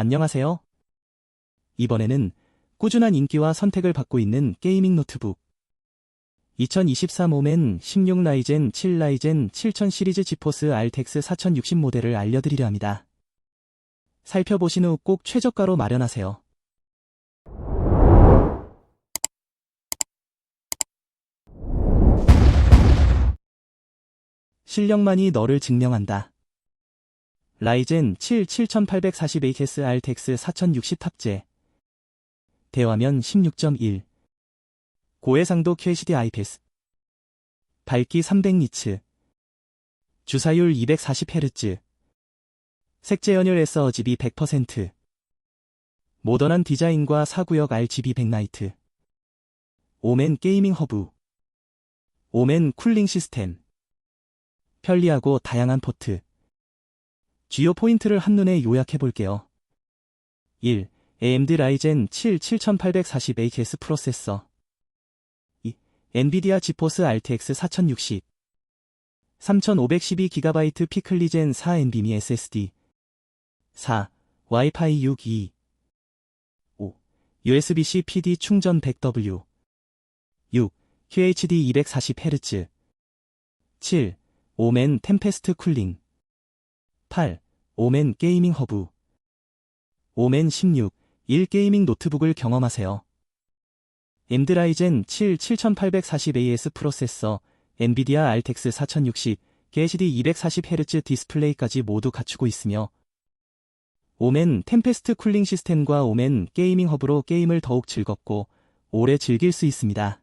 안녕하세요. 이번에는 꾸준한 인기와 선택을 받고 있는 게이밍 노트북 2023 오멘 16 라이젠 7 라이젠 7000 시리즈 지포스 RTX 4060 모델을 알려드리려 합니다. 살펴보신 후 꼭 최저가로 마련하세요. 실력만이 너를 증명한다. 라이젠 7 7840HS RTX 4060 탑재. 대화면 16.1 고해상도 QHD IPS 밝기 300니츠. 주사율 240Hz 색재 연율 SRGB 100% 모던한 디자인과 사구역 RGB 백라이트. 오멘 게이밍 허브. 오멘 쿨링 시스템. 편리하고 다양한 포트 주요 포인트를 한눈에 요약해볼게요. 1. AMD 라이젠 7 7840HS 프로세서 2. 엔비디아 지포스 RTX 4060 3512GB 피클리젠 4 NVMe SSD 4. 와이파이 6E 5. USB-C PD 충전 100W 6. QHD 240Hz 7. 오멘 템페스트 쿨링 8. 오멘 게이밍 허브 오멘 16. 1 게이밍 노트북을 경험하세요. 엔드라이젠 7 7840AS 프로세서, 엔비디아 RTX 4060, QHD 240Hz 디스플레이까지 모두 갖추고 있으며 오멘 템페스트 쿨링 시스템과 오멘 게이밍 허브로 게임을 더욱 즐겁고 오래 즐길 수 있습니다.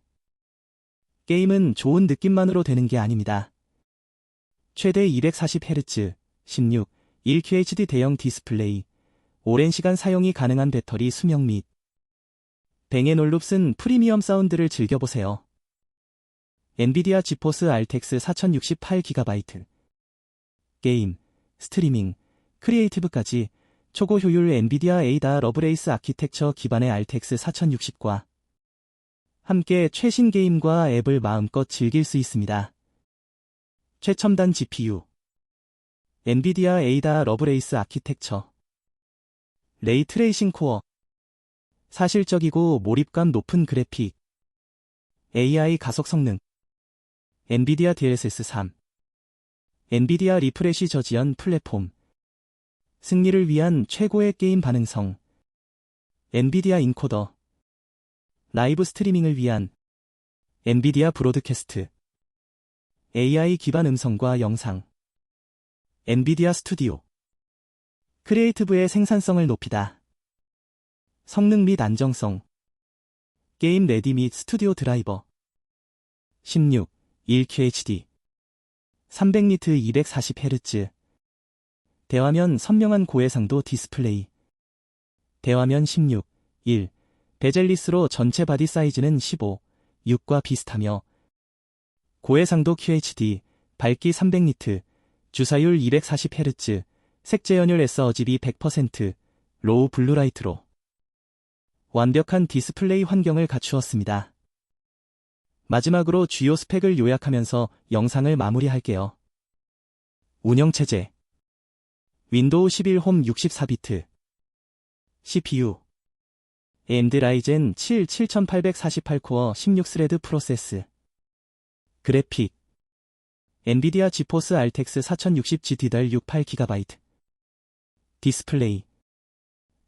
게임은 좋은 느낌만으로 되는 게 아닙니다. 최대 240Hz, 16, 1QHD 대형 디스플레이, 오랜 시간 사용이 가능한 배터리 수명 및 뱅앤올룹슨 프리미엄 사운드를 즐겨보세요. 엔비디아 지포스 RTX 4068GB 게임, 스트리밍, 크리에이티브까지 초고 효율 엔비디아 에이다 러브레이스 아키텍처 기반의 RTX 4060과 함께 최신 게임과 앱을 마음껏 즐길 수 있습니다. 최첨단 GPU 엔비디아 에이다 러브레이스 아키텍처. 레이 트레이싱 코어. 사실적이고 몰입감 높은 그래픽. AI 가속 성능. 엔비디아 DLSS 3 엔비디아 리프레시 저지연 플랫폼. 승리를 위한 최고의 게임 반응성. 엔비디아 인코더. 라이브 스트리밍을 위한 엔비디아 브로드캐스트. AI 기반 음성과 영상 엔비디아 스튜디오. 크리에이티브의 생산성을 높이다. 성능 및 안정성. 게임 레디 및 스튜디오 드라이버. 16 1QHD 300니트 240Hz 대화면 선명한 고해상도 디스플레이. 대화면 16 1 베젤리스로 전체 바디 사이즈는 15 6과 비슷하며 고해상도 QHD 밝기 300니트 주사율 240Hz 색재연율 SRGB 100% 로우 블루라이트로 완벽한 디스플레이 환경을 갖추었습니다. 마지막으로 주요 스펙을 요약하면서 영상을 마무리할게요. 운영체제. 윈도우 11 홈 64비트. CPU AMD 라이젠 7 7848코어 16스레드 프로세스. 그래픽 엔비디아 지포스 RTX 4060 GDDR 68GB 디스플레이.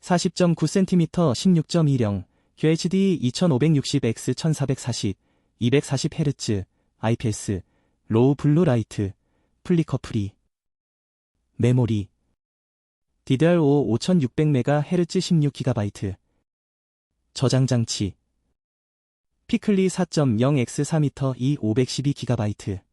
40.9cm 16.10 QHD 2560X 1440 240Hz IPS 로우 블루 라이트 플리커 프리 메모리. DDR5 5600MHz 16GB 저장 장치. 피클리 4.0X 4m 2 512GB